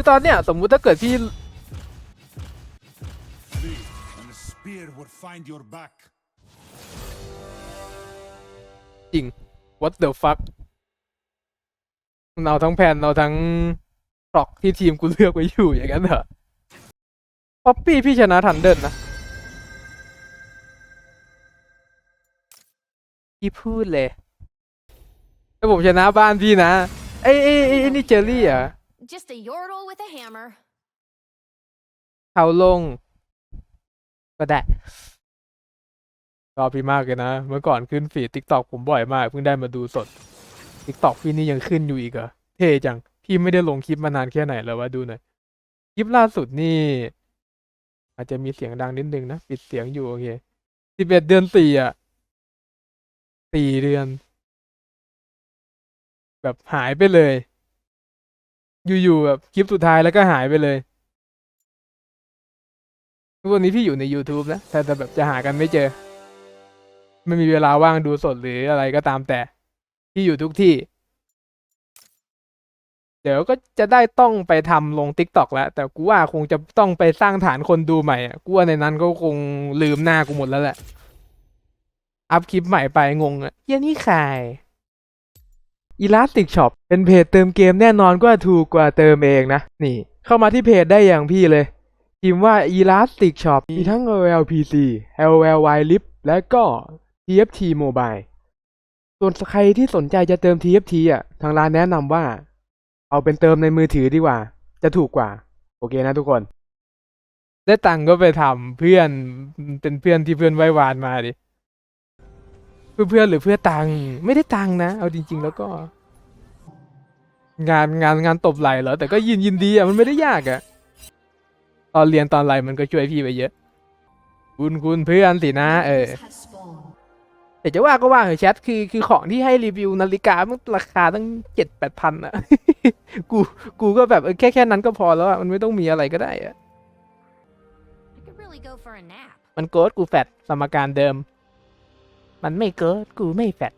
คือตอนเนี้ยสมมุติถ้าเกิดพี่ Flee, and the spear will find your back. จริง what the fuck มันเอาทั้งแผ่นเอาทั้งกรอกที่ทีมกูเลือกไว้อยู่อย่างนั้นเหรอป๊อปปี้พี่ชนะทันเดิลนะพี่พูดเลยถ้าผมชนะบ้านพี่นะ ไอ้ไอ้ไอ้ไอ้นี่เจอรี่เหรอะ Just a yordle with a hammer. เขาลง ก็ได้ชอบพี่มากเลยนะ เมื่อก่อนขึ้นฟีดทิกตอกผมบ่อยมาก เพิ่งได้มาดูสดทิกตอกพี่นี่ยังขึ้นอยู่อีกเหรอเท่จัง พี่ไม่ได้ลงคลิปมานานแค่ไหนแล้ววะดูหน่อย คลิปล่าสุดนี่ อาจจะมีเสียงดังนิดนึงนะ ปิดเสียงอยู่โอเคสิบเอ็ดเดือนสี่อะสี่เดือน แบบหายไปเลย อยู่ๆแบบคลิปสุดท้ายแล้วก็หายไปเลยทุกวันนี้พี่อยู่ใน YouTube นะ แต่แต่แบบจะหากันไม่เจอ ไม่มีเวลาว่างดูสดหรืออะไรก็ตามแต่พี่อยู่ทุกที่ เดี๋ยวก็จะได้ต้องไปทำลง TikTok แล้ว แต่กูว่าคงจะต้องไปสร้างฐานคนดูใหม่อะกูว่าในนั้นก็คงลืมหน้ากูหมดแล้วแหละ อัพคลิปใหม่ไปงงอะเหี้ยนี่ใคร Elastic Shop เป็นเพจเติมเกมแน่นอนกว่าถูกกว่าเติมเองนะ นี่ เข้ามาที่เพจได้อย่างพี่เลยพิมพ์ว่า Elastic Shop มีทั้ง LLPC LLY Lip และก็ TFT Mobile ส่วนใครที่สนใจจะเติม TFT อะ ทางร้านแนะนำว่า เอาเป็นเติมในมือถือดีกว่า จะถูกกว่า โอเคนะทุกคน ได้ตังก็ไปทำเพื่อนเป็นเพื่อนที่เพื่อนไว้วานมาดิ เพื่อเพื่อนหรือเพื่อตังค์ไม่ได้ตังค์นะ เอาจริง ๆ แล้วก็ งานงานงานตบไหลเหรอแต่ก็ยินยินดีอะมันไม่ได้ยากอะตอนเรียนตอนอะไรมันก็ช่วยพี่ไปเยอะ คุณคุณเพื่อนสินะ เออแต่จะว่าก็ว่าเหอะแชทคือคือของที่ให้รีวิวนาฬิกามันราคาตั้งเจ็ดแปดพันอะ กูกูก็แบบเออแค่แค่นั้นก็พอแล้วอะมันไม่ต้องมีอะไรก็ได้อะ I could really go for a nap. มันโกดกูแฟดสมการเดิม มันไม่เกิดกูไม่แฟด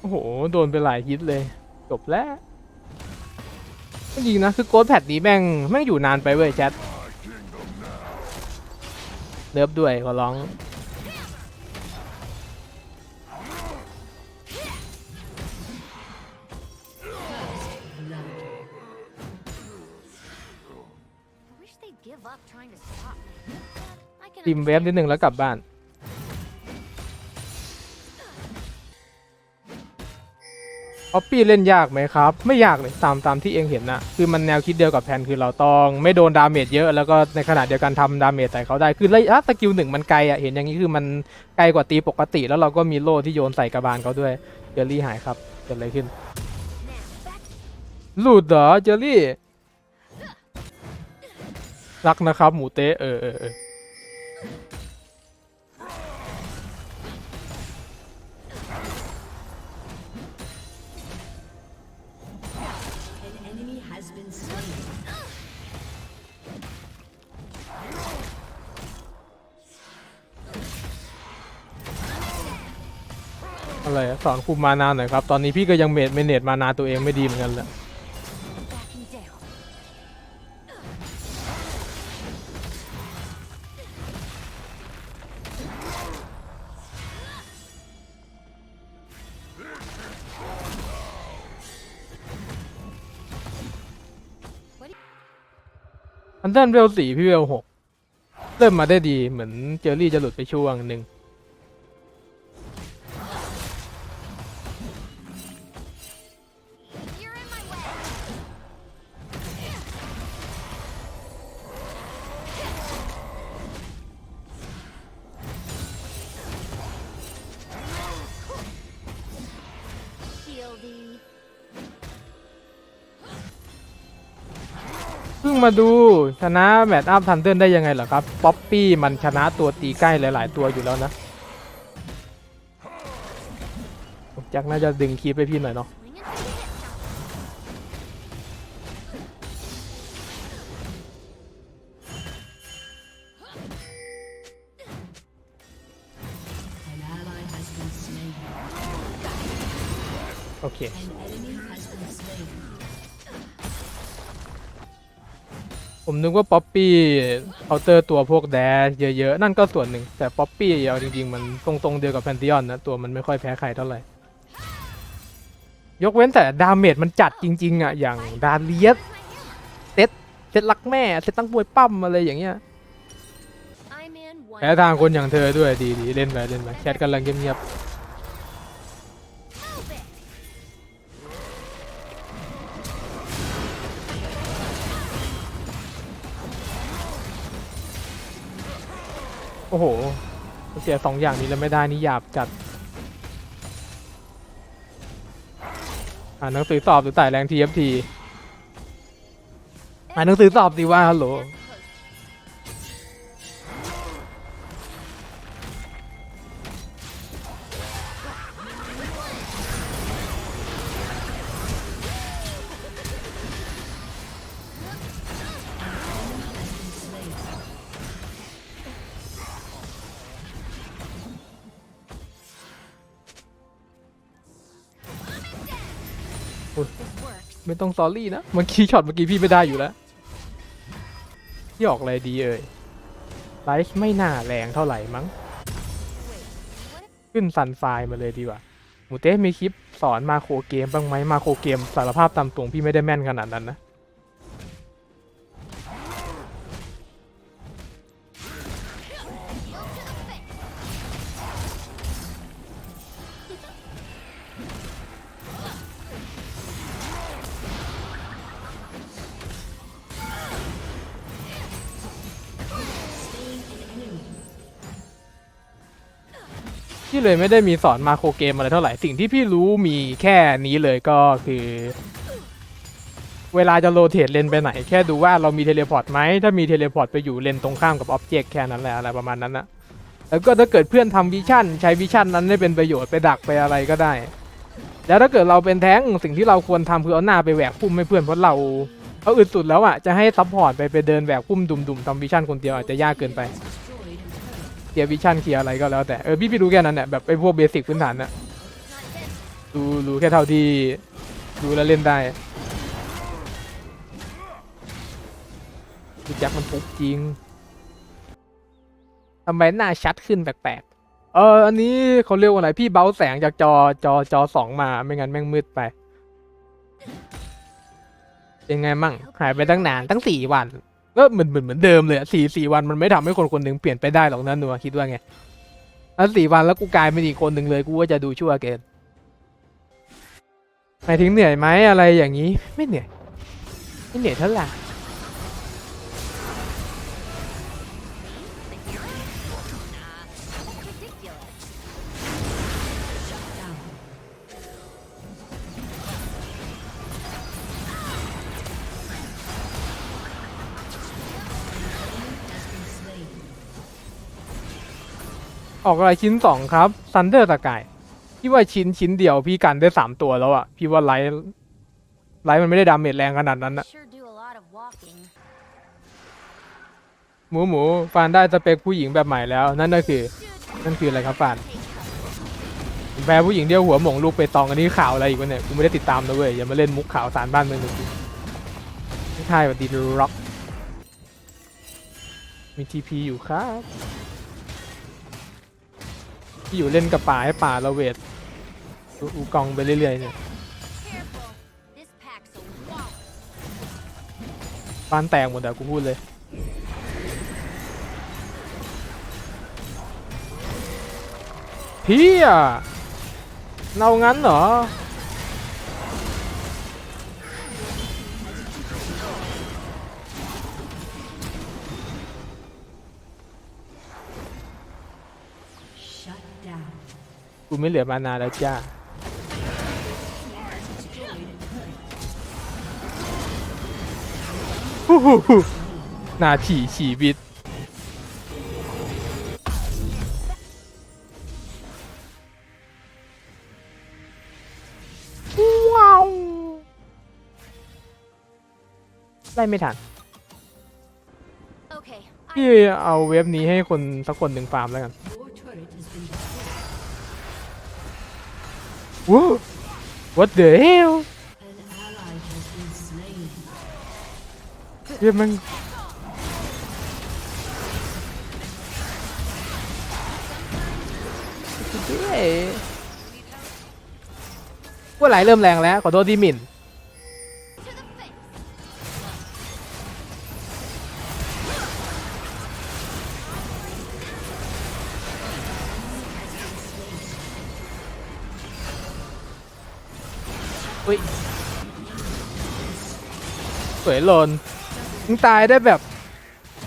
โอ้โห โดนไปหลายฮิตเลย จบแล้วจริงๆนะคือโกดแพดนี้แม่งแม่งอยู่นานไปเว้ยแชทเลิฟด้วยขอร้อง I wish they'd give up trying to stop me. I can พิมพ์เว็บนิด understand นึงแล้วกลับบ้าน ออปปี้เล่นยากไหมครับ ไม่ยากเลยตามตามที่เองเห็นนะคือมันแนวคิดเดียวกับแพนคือเราต้องไม่โดนดาเมจเยอะ แล้วก็ในขณะเดียวกันทำดาเมจใส่เขาได้คือระยะสกิลหนึ่งมันไกลอะเห็นอย่างนี้คือมันไกลกว่าตีปกติ แล้วเราก็มีโล่ที่โยนใส่กระบาลเขาด้วยเจอรี่หายครับเกิดอะไรขึ้นหลุดเหรอเจอรี่รักนะครับ หมูเตะเออเออเออ อะไรอะสอนคุมมานานหน่อยครับ ตอนนี้พี่ก็ยังเมดเมเนจมานาตัวเองไม่ดีเหมือนกันแหละ backing down. อันเดนเวลสี่พี่เวลหกเริ่มมาได้ดีเหมือนเจอรี่จะหลุดไปช่วงหนึ่ง เพิ่งมาดูชนะแมตช์อัพทันเดิลได้ยังไงเหรอครับ ป๊อปปี้มันชนะตัวตีใกล้หลาย ๆ ตัวอยู่แล้วนะแจ็คน่าจะดึงคีบไปพี่หน่อยเนาะ โอเค An enemy has been slain. ผมนึกว่าป๊อปปี้เคาน์เตอร์ตัวพวกแดชเยอะๆ นั่นก็ส่วนหนึ่ง แต่ป๊อปปี้เอาจริงๆ มันตรงๆ เดียวกับแพนติออนนะ ตัวมันไม่ค่อยแพ้ใครเท่าไหร่ ยกเว้นแต่ดาเมจมันจัดจริงๆอะ อย่างดาเลียสเซตเซตลักแม่เซตตั้งมวยปั้มอะไรอย่างเงี้ย I'm in one. แพ้ทางคนอย่างเธอด้วยดีดีๆเล่นไปเล่นไปแชทกำลังเงียบ Move โอ้โห เสียสองอย่างนี้แล้วไม่ได้นี่หยาบจัด อ่านหนังสือสอบหรือไต่แรง TFT อ่านหนังสือสอบดีว่าฮัลโหล ไม่ต้องซอรี่นะเมื่อกี้ช็อตเมื่อกี้พี่ไม่ได้อยู่แล้วที่ออกอะไรดีเอ่ยไลฟ์ไม่น่าแรงเท่าไหร่มั้ง ขึ้นซันไฟมาเลยดีกว่าหมูเต้มีคลิปสอนมาโครเกมบ้างไหมมาโครเกมสารภาพตามตรงพี่ไม่ได้แม่นขนาดนั้นนะ พี่เลยไม่ได้มีสอนมาโครเกมอะไรเท่าไหร่สิ่งที่พี่รู้มีแค่นี้เลยก็คือ เวลาจะโรเตทเลนไปไหน แค่ดูว่าเรามีเทเลพอร์ตไหมถ้ามีเทเลพอร์ตไปอยู่เลนตรงข้ามกับอ็อบเจกต์แค่นั้นแหละอะไรประมาณนั้นนะแล้วก็ถ้าเกิดเพื่อนทำวิชั่นใช้วิชั่นนั้นได้เป็นประโยชน์ไปดักไปอะไรก็ได้ แล้วถ้าเกิดเราเป็นแท้งสิ่งที่เราควรทำคือเอาหน้าไปแหวกพุ่มให้เพื่อนเพราะเราเอาอึดสุดแล้วอะจะให้ซัพพอร์ตไปไปเดินแหวกพุ่มดุมๆทำวิชั่นคนเดียวอาจจะยากเกินไป เคลียร์วิชั่นเคลียร์อะไรก็แล้วแต่เออพี่พี่รู้แค่นั้นแหละแบบไอ้พวกเบสิกพื้นฐานน่ะ not this? รู้รู้แค่เท่าที่ดูแล้วเล่นได้ดูแจ็คมันทุกจริงทำไมหน้าชัดขึ้นแปลกๆเอออันนี้เขาเรียกว่าอะไรพี่เบาแสงจากจอจอจอสองมาไม่งั้นแม่งมืดไปเป็นไงมั่งหายไปตั้งนานตั้งสี่วัน ก็เหมือนเหมือนเหมือนเดิมเลยอะสี่สี่วันมันไม่ทำให้คนคนหนึ่งเปลี่ยนไปได้หรอกนะหนัวคิดว่าไงถ้าสี่วันแล้วกูกลายเป็นอีกคนหนึ่งเลยกูว่าจะดูชั่วเกินหมายถึงเหนื่อยไหมอะไรอย่างนี้ ไม่เหนื่อยไม่เหนื่อยเท่าไหร่ ออกอะไรชิ้นสองครับซันเดอร์ตะกายพี่ว่าชิ้นชิ้นเดียวพี่กันได้สามตัวแล้วอะพี่ว่าไลท์ไลท์มันไม่ได้ดาเมจแรงขนาดนั้นอะ Sure do a lot of walking. หมูหมูฟานได้สเปคผู้หญิงแบบใหม่แล้ว นั่นก็คือ นั่นคืออะไรครับฟานผมแพ้ผู้หญิงเดียวหัวหม่งลูกไปตองอันนี้ข่าวอะไรอีกวะเนี่ยกูไม่ได้ติดตามนะเว้ยอย่ามาเล่นมุกข่าวสารบ้านเมืองหนึ่งไม่ใช่ว่าดีร็อกมีทีพีอยู่ครับ ที่อยู่เล่นกับป่าให้ป่าเราเวทอูกองไปเรื่อยๆเนี่ยบ้านแตกหมดอะกูพูดเลยพี่อะเรางั้นเหรอ ไม่เหลือมานานแล้วจ้า Destroyed a turret. ฮู้หูนาทีชีวิตว้าวไล่ไม่ทัน Okay, พี่เอาเว็บนี้ให้คนสักคนหนึ่งฟาร์มแล้วกัน Whoa! What the hell? เฮ้ยมันฮ้ยว่าไหลเริ่มแรงแล้ว ขอโทษที่มิ่น สวยโลนมึงตายได้แบบ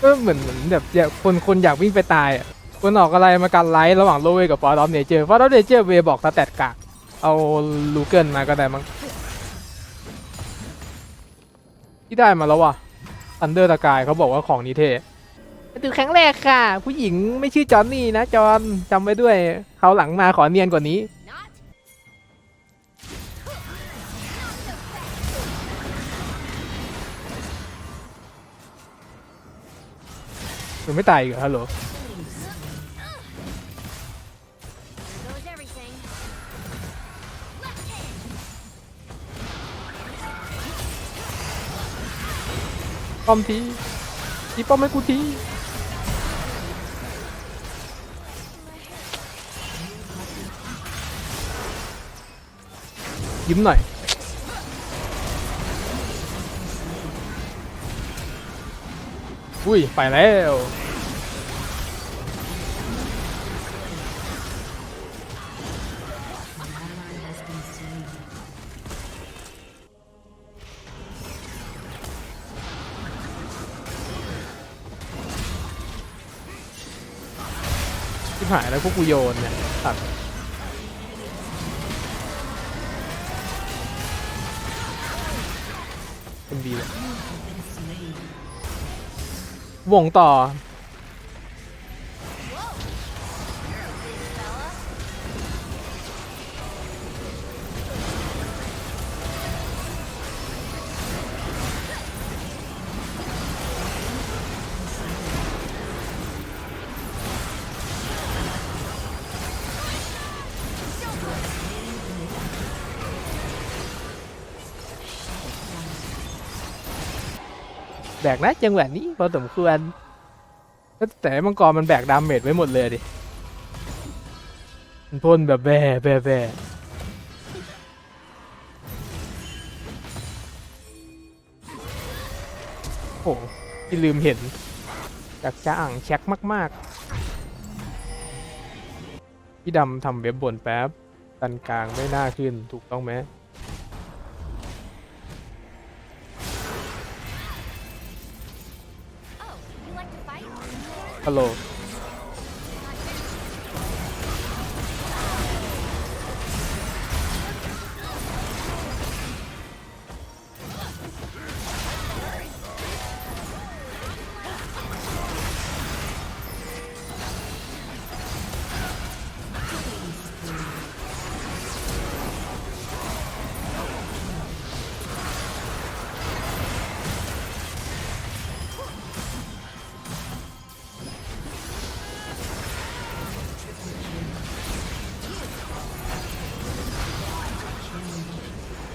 ก็เหมือนเหมือนแบบอยากคนคนอยากวิ่งไปตายอะคนออกอะไรมากันไลท์ระหว่างโลเวกับฟอร์ดอฟเนเจอร์ฟอร์ดอฟเนเจอร์เวบอกสแตทกากเอาลูเกิลมาก็ได้มั้งที่ได้มาแล้วว่ะอันเดอร์ตะกายเขาบอกว่าของนี้เท่ตื่นครั้งแรกค่ะ ผู้หญิงไม่ชื่อจอนนี่นะจอนจำไว้ด้วยเขาวหลังมาขอเนียนกว่านี้ คือไม่ตายอีกเหรอฮัลโหลป้อมทีทีป้อมให้กูทียิ้มหน่อย อุ้ย ไปแล้ว ที่หายแล้วพวกกูโยนเนี่ยตัด วงต่อ แบกนะจังหวะนี้พอสมควรแต่มังกรมันแบกดาเมจไว้หมดเลยดิมันพ่นแบบแบ่แบ่แบ่โอ้ที่ลืมเห็นอยากจะอ่างแช็คมาก ๆ พี่ดำทำเว็บบนแป๊บตันกลางไม่น่าขึ้นถูกต้องไหม ฮั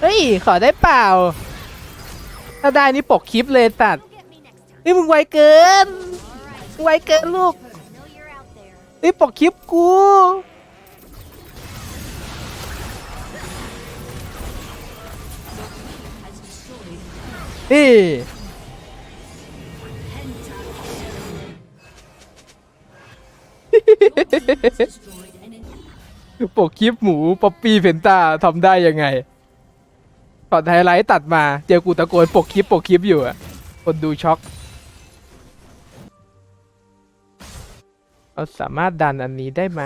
เฮ้ย ขอได้เปล่า ถ้าได้นี่ปกคลิปเลยตัดนี่มึงไวเกิน ไวเกินลูก นี่ปกคลิปกูนี่ปกคลิปหมูป๊อปปี้เพนต้าทำได้ยังไง ตอนไฮไลท์ตัดมาเจอกูตะโกนปกคลิปปกคลิปอยู่อะคนดูช็อกเราสามารถดันอันนี้ได้ไหม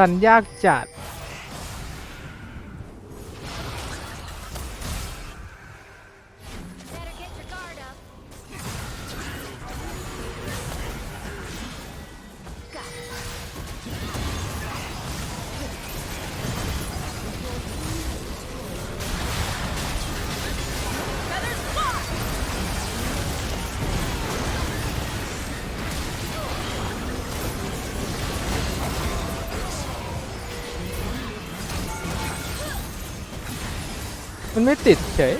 ตันยากจัด มันไม่ติดเฉย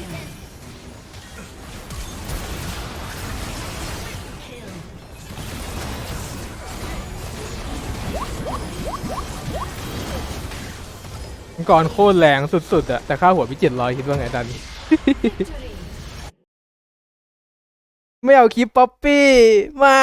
มังกรโคตรแรงสุดๆอะแต่ค่าหัวพี่เจ็ดร้อยคิดว่าไงตอนนี้ไม่เอาคลิปป๊อปปี้ ไม่